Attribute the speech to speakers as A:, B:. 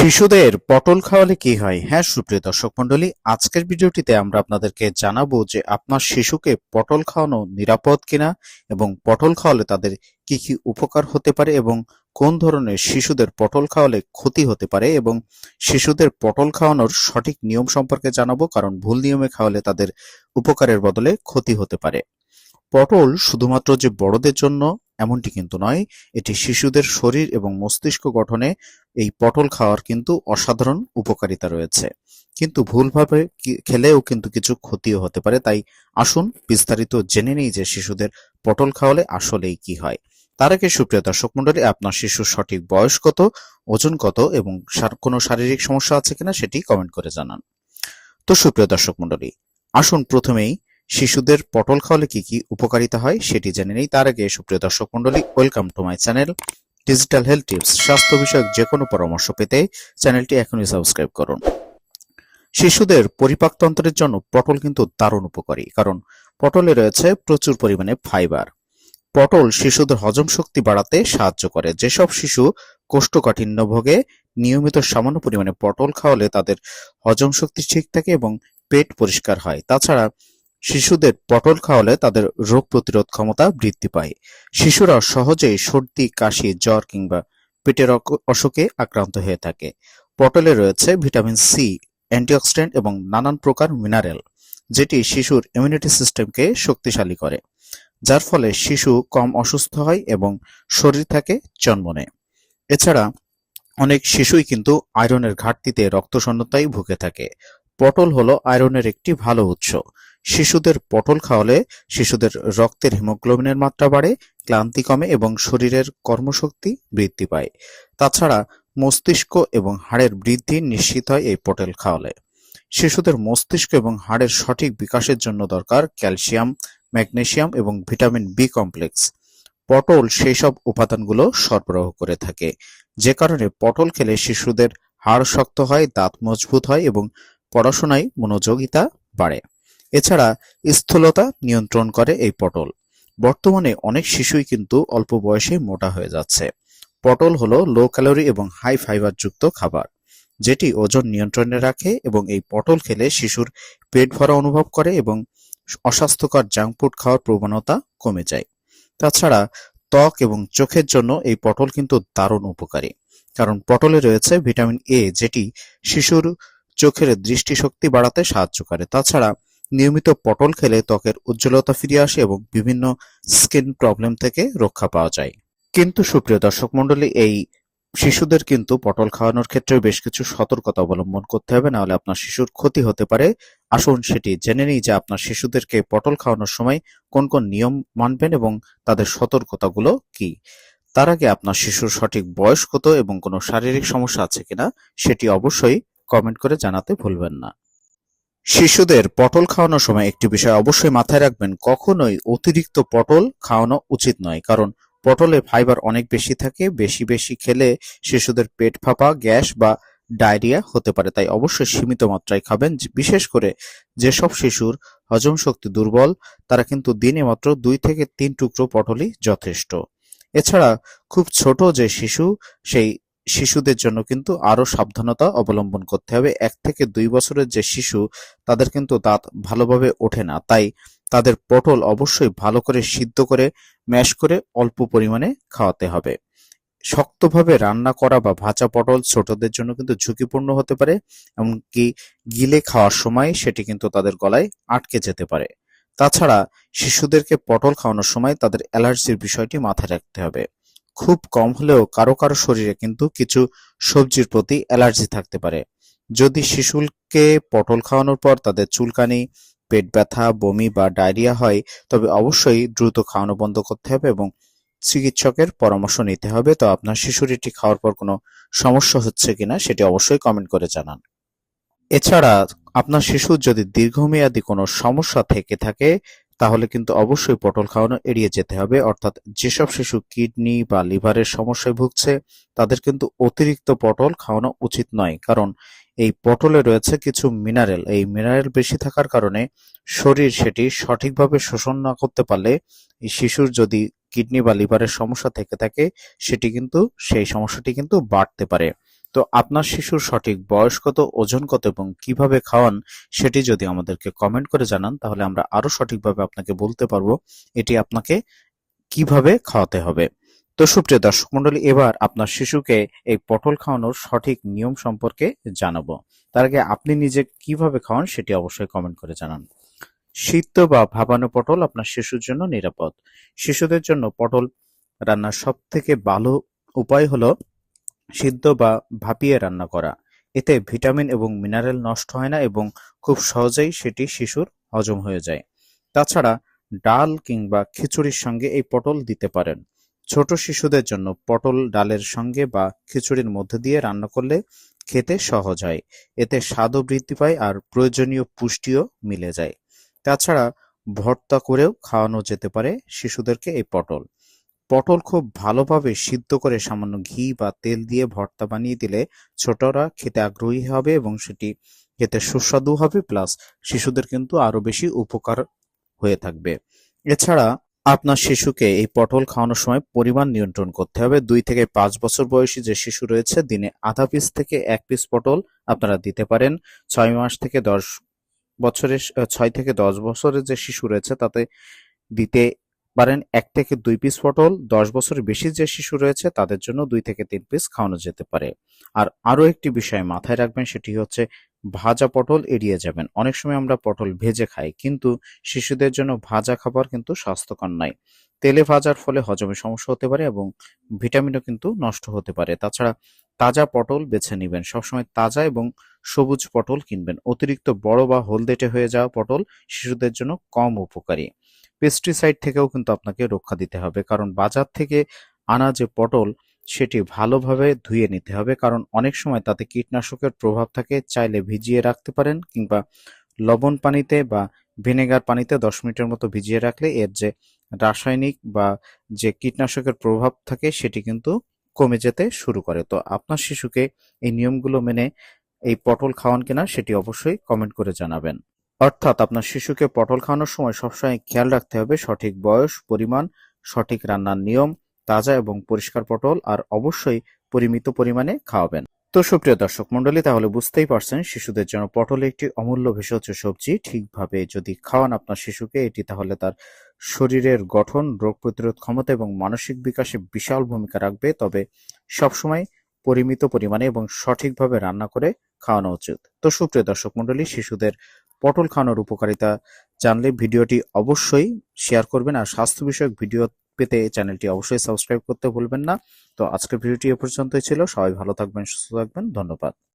A: শিশুদের পটল খাওয়ালে কি হয়? হ্যাঁ সুপ্রিয় দর্শক মন্ডলী আজকের ভিডিওটিতে আমরা আপনাদেরকে জানাব যে আপনার শিশুকে পটল খাওয়ানো নিরাপদ কিনা এবং পটল খাওয়ালে তাদের কি কি উপকার হতে পারে এবং কোন ধরনের শিশুদের পটল খাওয়ালে ক্ষতি হতে পারে এবং শিশুদের পটল খাওয়ানোর সঠিক নিয়ম সম্পর্কে জানাব, কারণ ভুল নিয়মে খাওয়ালে তাদের উপকারের বদলে ক্ষতি হতে পারে। পটল শুধুমাত্র যে বড়দের জন্য এমনটি কিন্তু নয়। এটি শিশুদের শরীর এবং মস্তিষ্ক গঠনে এই পটল খাওয়ার কিন্তু অসাধারণ উপকারিতা রয়েছে। কিন্তু ভুলভাবে খেলেও কিন্তু কিছু ক্ষতিও হতে পারে। তাই আসুন বিস্তারিত জেনে নিই যে শিশুদের পটল খাওয়ালে আসলেই কি হয়। তার আগে সুপ্রিয় দর্শক মন্ডলী আপনার শিশুর সঠিক বয়স কত, ওজন কত এবং কোনো শারীরিক সমস্যা আছে কিনা সেটি কমেন্ট করে জানান। তো সুপ্রিয় দর্শক মন্ডলী আসুন প্রথমেই শিশুদের পটল খাওয়ালে কি কি উপকারিতা হয় সেটি জেনে নেই। তার আগে সুপ্রিয় দর্শক মন্ডলী welcome to my channel digital health tips স্বাস্থ্য বিষয়ক যে কোনো পরামর্শ পেতে চ্যানেলটি এখনই সাবস্ক্রাইব করুন। শিশুদের পরিপাকতন্ত্রের জন্য পটল কিন্তু দারুণ উপকারী, কারণ পটলে রয়েছে প্রচুর পরিমাণে ফাইবার পটল শিশুদের হজম শক্তি বাড়াতে সাহায্য করে। যেসব শিশু কোষ্ঠকাঠিন্য ভোগে, নিয়মিত সামান্য পরিমাণে পটল খাওয়ালে তাদের হজম শক্তি ঠিক থাকে এবং পেট পরিষ্কার হয়। তাছাড়া শিশুদের পটল খাওয়ালে তাদের রোগ প্রতিরোধ ক্ষমতা বৃদ্ধি পায়। শিশুরা সহজেই সর্দি, কাশি, জ্বর কিংবা পেটের অসুখে আক্রান্ত হয়ে থাকে। পটলে রয়েছে ভিটামিন সি অ্যান্টিঅক্সিডেন্ট এবং নানান প্রকার মিনারেল, যেটি শিশুর ইমিউনিটি সিস্টেমকে শক্তিশালী করে, যার ফলে শিশু কম অসুস্থ হয় এবং শরীর থাকে জন্মনে এছাড়া অনেক শিশুই কিন্তু আয়রনের ঘাটতিতে রক্তশূন্যতায় ভুগে থাকে। পটল হলো আয়রনের একটি ভালো উৎস। শিশুদের পটল খাওয়ালে শিশুদের রক্তের হিমোগ্লোবিনের মাত্রা বাড়ে, ক্লান্তি কমে এবং শরীরের কর্মশক্তি বৃদ্ধি পায়। তাছাড়া মস্তিষ্ক এবং হাড়ের বৃদ্ধি নিশ্চিত হয় এই পটল খাওয়ালে। শিশুদের মস্তিষ্ক এবং হাড়ের সঠিক বিকাশের জন্য দরকার ক্যালসিয়াম, ম্যাগনেসিয়াম এবং ভিটামিন বি কমপ্লেক্স। পটল সেই সব উপাদানগুলো সরবরাহ করে থাকে। যে কারণে পটল খেলে শিশুদের হাড় শক্ত হয়, দাঁত মজবুত হয় এবং পড়াশোনায় মনোযোগিতা বাড়ে। এছাড়া স্থূলতা নিয়ন্ত্রণ করে এই পটল। বর্তমানে অনেক শিশুই কিন্তু অল্প বয়সে মোটা হয়ে যাচ্ছে। পটল হলো লো ক্যালোরি এবং হাই ফাইবার যুক্ত খাবার, যেটি ওজন নিয়ন্ত্রণে রাখে এবং এই পটল খেলে শিশুর পেট ভরা অনুভব করে এবং অস্বাস্থ্যকর জাঙ্ক ফুড খাওয়ার প্রবণতা কমে যায়। তাছাড়া ত্বক এবং চোখের জন্য এই পটল কিন্তু দারুণ উপকারী, কারণ পটলে রয়েছে ভিটামিন এ যেটি শিশুর চোখের দৃষ্টিশক্তি বাড়াতে সাহায্য করে। তাছাড়া নিয়মিত পটল খেলে ত্বকের উজ্জ্বলতা ফিরে আসে এবং বিভিন্ন স্কিন প্রবলেম থেকে রক্ষা পাওয়া যায়। কিন্তু সুপ্রিয় দর্শক মণ্ডলী, এই শিশুদের কিন্তু পটল খাওয়ানোর ক্ষেত্রে বেশ কিছু সতর্কতা অবলম্বন করতে হবে। নাহলে আপনার শিশুর ক্ষতি হতে পারে। আসুন সেটি জেনে নিই যে আপনার শিশুদেরকে পটল খাওয়ানোর সময় কোন কোন নিয়ম মানবেন এবং তাদের সতর্কতাগুলো কি? তার আগে আপনার শিশুর সঠিক বয়স কত এবং কোনো শারীরিক সমস্যা আছে কিনা, সেটি অবশ্যই কমেন্ট করে জানাতে ভুলবেন না। শিশুদের পটল খাওয়ানোর সময় একটি বিষয় অবশ্যই মাথায় রাখবেন, কখনোই অতিরিক্ত পটল খাওয়ানো উচিত নয়, কারণ পটলে ফাইবার অনেক বেশি থাকে, বেশি বেশি খেলে শিশুদের পেট ফাঁপা, গ্যাস বা ডায়রিয়া হতে পারে, তাই অবশ্যই সীমিত মাত্রায় খাবেন বিশেষ করে যেসব শিশুর হজম শক্তি দুর্বল, তারা কিন্তু দিনে মাত্র দুই থেকে তিন টুকরো পটলই যথেষ্ট। এছাড়া খুব ছোট যে শিশু, সেই শিশুদের জন্য কিন্তু আরও সাবধানতা অবলম্বন করতে হবে। এক থেকে দুই বছরের যে শিশু, তাদের কিন্তু দাঁত ভালোভাবে ওঠে না। তাই তাদের পটল অবশ্যই ভালো করে সিদ্ধ করে, ম্যাশ করে অল্প পরিমাণে খাওয়াতে হবে। শক্তভাবে রান্না করা বা ভাজা পটল ছোটদের জন্য কিন্তু ঝুঁকিপূর্ণ হতে পারে, এমনকি গিলে খাওয়ার সময় সেটি কিন্তু তাদের গলায় আটকে যেতে পারে। তাছাড়া শিশুদেরকে পটল খাওয়ানোর সময় তাদের অ্যালার্জির বিষয়টি মাথায় রাখতে হবে। খুব কম হলেও কারও কারও শরীরে কিন্তু কিছু সবজির প্রতি অ্যালার্জি থাকতে পারে। যদি শিশুকে পটল খাওয়ানোর পর তাদের চুলকানি, পেট ব্যথা, বমি বা ডায়রিয়া হয়, তবে অবশ্যই দ্রুত খাওয়ানো বন্ধ করতে হবে এবং চিকিৎসকের পরামর্শ নিতে হবে। তো আপনার শিশুর এটি খাওয়ার পর কোনো সমস্যা হচ্ছে কিনা সেটি অবশ্যই কমেন্ট করে জানান। এছাড়া আপনার শিশুর যদি দীর্ঘমেয়াদী কোনো সমস্যা থেকে থাকে তাহলে কিন্তু অবশ্যই পটল খাওয়ানো এড়িয়ে যেতে হবে। অর্থাৎ যেসব শিশু কিডনি বা লিভারের সমস্যায় ভুগছে, তাদের কিন্তু অতিরিক্ত পটল খাওয়ানো উচিত নয়। কারণ এই পটলে রয়েছে কিছু মিনারেল এই মিনারেল বেশি থাকার কারণে শরীর সেটি সঠিকভাবে শোষণ না করতে পারলে শিশুর যদি কিডনি বা লিভারের সমস্যা থেকে থাকে, সেটি কিন্তু, সেই সমস্যাটি কিন্তু বাড়তে পারে। তো আপনার শিশুর সঠিক বয়স কত, ওজন কত এবং কীভাবে খাওয়ান সেটি যদি আমাদেরকে কমেন্ট করে জানান, তাহলে আমরা আরও সঠিকভাবে আপনাকে বলতে পারব এটি আপনাকে কীভাবে খাওয়াতে হবে। তো সুপ্রিয় দর্শক মন্ডলী, এবার আপনার শিশুকে এই পটল খাওয়ানোর সঠিক নিয়ম সম্পর্কে জানাব। তার আগে আপনি নিজে কীভাবে খাওয়ান সেটি অবশ্যই কমেন্ট করে জানান। সিদ্ধ বা ভাপানো পটল আপনার শিশুর জন্য নিরাপদ। শিশুদের জন্য পটল রান্নার সব থেকে ভালো উপায় হলো সিদ্ধ বা ভাপিয়ে রান্না করা। এতে ভিটামিন এবং মিনারেল নষ্ট হয় না এবং খুব সহজেই সেটি শিশুর হজম হয়ে যায়। তাছাড়া ডাল কিংবা খিচুড়ির সঙ্গে এই পটল দিতে পারেন। ছোট শিশুদের জন্য পটল ডালের সঙ্গে বা খিচুড়ির মধ্যে দিয়ে রান্না করলে খেতে সহজ হয়। এতে স্বাদও বৃদ্ধি পায় আর প্রয়োজনীয় পুষ্টিও মিলে যায়। তাছাড়া ভর্তা করেও খাওয়ানো যেতে পারে শিশুদেরকে এই পটল। পটল খুব ভালোভাবে সিদ্ধ করে সামান্য ঘি বা তেল দিয়ে ভর্তা বানিয়ে দিলে ছোটরা খেতে আগ্রহী হবে এবং সেটি খেতে সুস্বাদু হবে, প্লাস শিশুদের কিন্তু আরও বেশি উপকার হয়ে থাকবে। এছাড়া আপনার শিশুকে এই পটল খাওয়ানোর সময় পরিমাণ নিয়ন্ত্রণ করতে হবে। দুই থেকে পাঁচ বছর বয়সী যে শিশু রয়েছে, দিনে আধা পিস থেকে এক পিস পটল আপনারা দিতে পারেন। ছয় মাস থেকে দশ বছরের, ছয় থেকে দশ বছরের যে শিশু রয়েছে, তাতে দিতে পারেন এক থেকে দুই পিস পটল, দশ বছরের বেশি যে শিশু রয়েছে তাদের জন্য দুই থেকে তিন পিস খাওয়ানো যেতে পারে। আর আরও একটি বিষয় মাথায় রাখবেন, সেটি হচ্ছে ভাজা পটল এড়িয়ে যাবেন। অনেক সময় আমরা পটল ভেজে খাই, কিন্তু শিশুদের জন্য ভাজা খাবার কিন্তু স্বাস্থ্যকর নয়। তেলে ভাজার ফলে হজমে সমস্যা হতে পারে এবং ভিটামিনও কিন্তু নষ্ট হতে পারে। তাছাড়া তাজা পটল বেছে নেবেন। সবসময় তাজা এবং সবুজ পটল কিনবেন। অতিরিক্ত বড় বা হলদেটে হয়ে যাওয়া পটল শিশুদের জন্য কম উপকারী। পেস্টিসাইড থেকেও কিন্তু আপনাকে রক্ষা দিতে হবে। কারণ বাজার থেকে আনা যে পটল, সেটি ভালোভাবে ধুয়ে নিতে হবে। কারণ অনেক সময় তাতে কীটনাশকের প্রভাব থাকে, চাইলে ভিজিয়ে রাখতে পারেন কিংবা লবণ পানিতে বা ভিনেগার পানিতে দশ মিনিটের মতো ভিজিয়ে রাখলে এর যে রাসায়নিক বা যে কীটনাশকের প্রভাব থাকে, সেটি কিন্তু কমে যেতে শুরু করে। তো আপনার শিশুকে এই নিয়মগুলো মেনে এই পটল খাওয়ান কিনা, সেটি অবশ্যই কমেন্ট করে জানাবেন। অর্থাৎ আপনার শিশুকে পটল খাওয়ানোর সময় সবসময় খেয়াল রাখতে হবে সঠিক বয়স, পরিমাণ, সঠিক রান্নার নিয়ম, তাজা এবং পরিষ্কার পটল, আর অবশ্যই পরিমিত পরিমাণে খাওয়াবেন। তো সুপ্রিয় দর্শক মন্ডলী তাহলে বুঝতেই পারছেন শিশুদের জন্য পটল একটি অমূল্য ভেষজ সবজি ঠিকভাবে যদি খাওয়ান আপনার শিশুকে, এটি তাহলে তার শরীরের গঠন, রোগ প্রতিরোধ ক্ষমতা এবং মানসিক বিকাশে বিশাল ভূমিকা রাখবে। তবে সবসময় পরিমিত পরিমাণে এবং সঠিকভাবে রান্না করে খাওয়ানো উচিত। তো সুপ্রিয় দর্শক মন্ডলী শিশুদের পটল খাওয়ানোর উপকারিতা জানলে ভিডিওটি অবশ্যই শেয়ার করবেন আর স্বাস্থ্য বিষয়ক ভিডিও পেতে চ্যানেলটি অবশ্যই সাবস্ক্রাইব করতে ভুলবেন না। তো আজকের ভিডিওটি এ পর্যন্তই ছিল। সবাই ভালো থাকবেন, সুস্থ থাকবেন। ধন্যবাদ।